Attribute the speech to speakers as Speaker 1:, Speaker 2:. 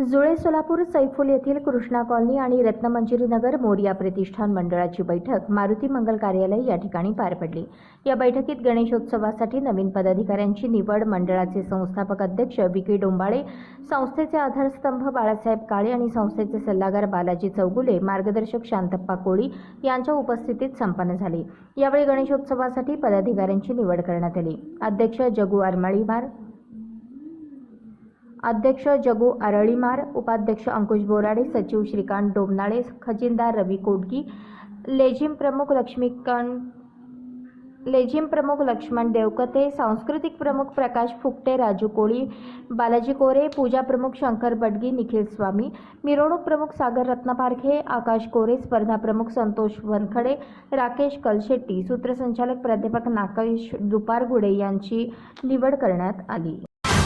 Speaker 1: जुळे सोलापूर सैफुल येथील कृष्णा कॉलनी आणि रत्नमंजिरी नगर मोरिया प्रतिष्ठान मंडळाची बैठक मारुती मंगल कार्यालय या ठिकाणी पार पडली. या बैठकीत गणेशोत्सवासाठी नवीन पदाधिकाऱ्यांची निवड मंडळाचे संस्थापक अध्यक्ष विकी डोंबाळे संस्थेचे आधारस्तंभ बाळासाहेब काळे आणि संस्थेचे सल्लागार बालाजी चौगुले मार्गदर्शक शांतप्पा कोळी यांच्या उपस्थितीत संपन्न झाली. यावेळी गणेशोत्सवासाठी पदाधिकाऱ्यांची निवड करण्यात आली. अध्यक्ष जगू आरमाळीवार अध्यक्ष जगू आरळीमार उपाध्यक्ष अंकुश बोराडे सचिव श्रीकांत डोबनाळे खजिनदार रवी कोडगी लेझिम प्रमुख लक्ष्मीकांत लेझिम प्रमुख लक्ष्मण देवकते सांस्कृतिक प्रमुख प्रकाश फुकटे राजू कोळी बालाजी कोरे पूजा प्रमुख शंकर बडगी निखिल स्वामी मिरवणूक प्रमुख सागर रत्नपारखे आकाश कोरे स्पर्धा प्रमुख संतोष वनखडे राकेश कलशेट्टी सूत्रसंचालक प्राध्यापक नाकेश दुपारगुडे यांची निवड करण्यात आली.